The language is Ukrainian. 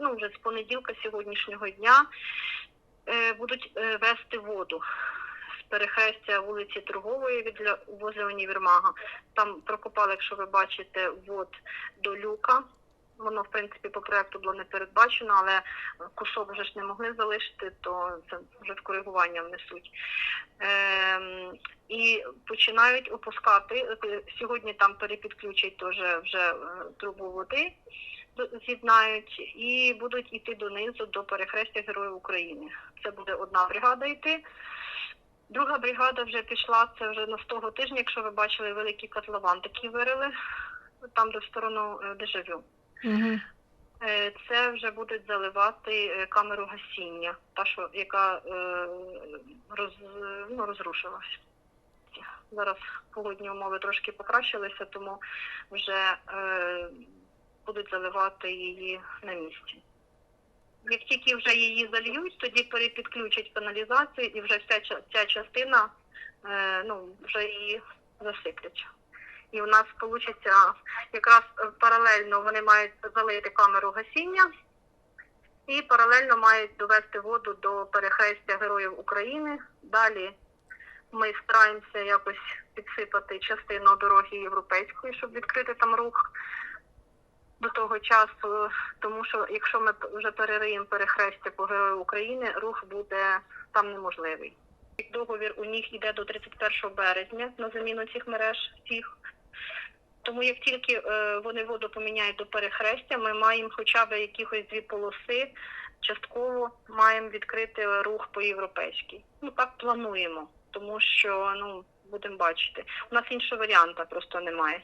ну, вже з понеділка сьогоднішнього дня е, будуть е, вести воду з перехрестя вулиці Торгової від возле універмага. Там прокопали, якщо ви бачите, вод до люка. Воно, в принципі, по проекту було не передбачено, але кусок вже ж не могли залишити, то це вже в коригування внесуть. Ем, і починають опускати. Е, Сьогодні там перепідключать теж вже трубу води, з'єднають і будуть йти донизу до перехрестя Героїв України. Це буде одна бригада йти. Друга бригада вже пішла, це вже на того тижня, якщо ви бачили великий котлован, такий вирили, там де в сторону е, Дежавю. Угу. Це вже будуть заливати е, камеру гасіння, та що яка роз, ну, розрушилась. Зараз погодні умови трошки покращилися, тому вже будуть заливати її на місці. Як тільки вже її зальють, тоді перепідключать каналізацію і вже вся ця частина е, ну, вже її засиплять. І у нас вийде якраз е, паралельно вони мають залити камеру гасіння і паралельно мають довести воду до перехрестя Героїв України. Далі ми стараємося якось підсипати частину дороги європейської, щоб відкрити там рух до того часу. Тому що якщо ми вже перериємо перехрестя по Герою України, рух буде там неможливий. Договір у них йде до 31 березня на заміну цих мереж всіх. Тому як тільки е, вони воду поміняють до перехрестя, ми маємо хоча б якихось дві полоси, частково маємо відкрити рух по європейській. Ну так плануємо, тому що ну будемо бачити. У нас іншого варіанта просто немає.